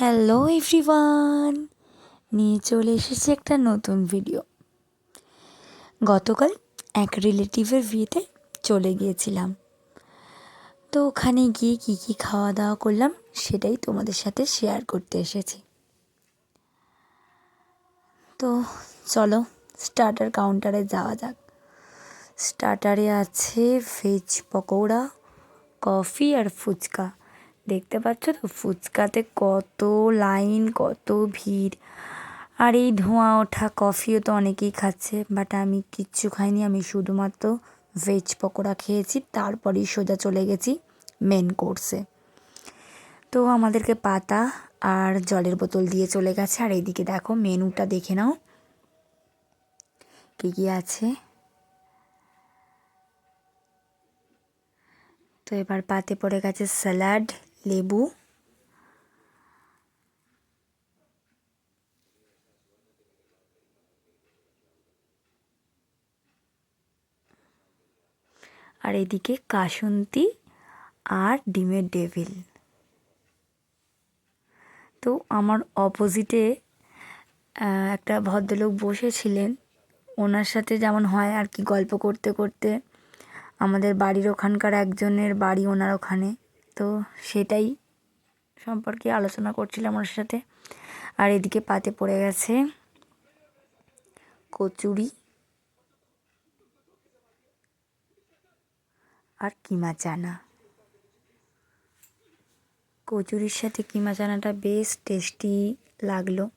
Hello everyone নিয়ে চলে এসেছি একটা নতুন ভিডিও গতকাল এক রিলেটিভের বিয়েতে চলে গিয়েছিলাম। তো ওখানে গিয়ে কী কী খাওয়া দাওয়া করলাম সেটাই তোমাদের সাথে শেয়ার করতে এসেছি। তো চলো স্টার্টার কাউন্টারে যাওয়া যাক। স্টার্টারে আছে ভেজ পকোড়া কফি আর ফুচকা। দেখতে পাচ্ছ তো? ফুচকাতে কত লাইন, কত ভিড়। আর এই ধোঁয়া ওঠা কফিও তো অনেকেই খাচ্ছে বাট আমি কিচ্ছু খাইনি। আমি শুধুমাত্র ভেজ পকোড়া খেয়েছি, তারপরেই সোজা চলে গেছি মেন কোর্সে তো আমাদেরকে পাতা আর জলের বোতল দিয়ে চলে গেছে। আর এইদিকে দেখো, মেনুটা দেখে নাও। কী কী আছে? তো এবার পাতে পড়ে গেছে স্যালাড লেবু। আর এদিকে কাসন্তি আর ডিমের ডেভিল। তো আমার অপোজিটে একটা ভদ্রলোক বসেছিলেন। ওনার সাথে যেমন হয় আর কি গল্প করতে করতে। আমাদের বাড়ির ওখানকার একজনের বাড়ি ওনার ওখানে। তো সেটাই সম্পর্কে আলোচনা করছিলাম ওর সাথে। আর এদিকে পাতে পড়ে গেছে কচুরি। আর কিমা চানা। কচুরির সাথে কিমা চানাটা বেশ টেস্টি লাগল।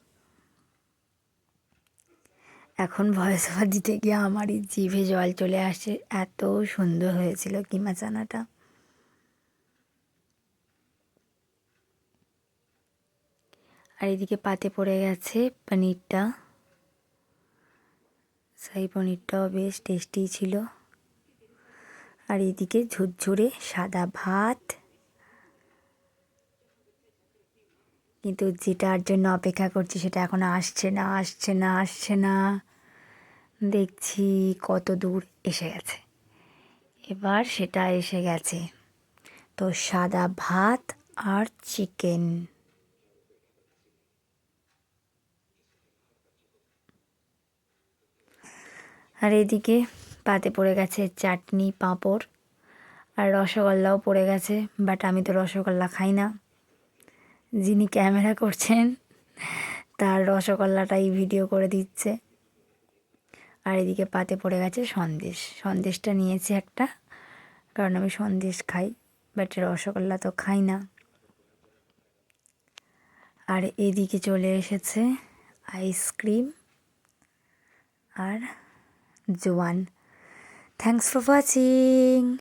এখন ভয়েস ওভার দিতে গিয়ে আমারই জিভে জল চলে আসে। এত সুন্দর হয়েছিল কিমা চানাটা। আর এদিকে পাতে পড়ে গেছে পনিরটা। সেই পনিরটাও বেশ টেস্টি ছিল। আর এদিকে ঝুরঝুরে সাদা ভাত। কিন্তু যেটার জন্য অপেক্ষা করছি সেটা এখন আসছে না আসছে না আসছে না। দেখছি কত দূর এসে গেছে। এবার সেটা এসে গেছে। তো সাদা ভাত আর চিকেন আর এদিকে পাতে পড়ে গেছে চাটনি, পাঁপড় আর রসগোল্লাও পড়ে গেছে বাট আমি তো রসগোল্লা খাই না। যিনি ক্যামেরা করছেন, তার রসগোল্লাটাই ভিডিও করে দিচ্ছে। আর এদিকে পাতে পড়ে গেছে সন্দেশ। সন্দেশটা নিয়েছি একটা, কারণ আমি সন্দেশ খাই বাট রসগোল্লা তো খাই না। আর এদিকে চলে এসেছে আইসক্রিম আর Juan. Thanks for watching.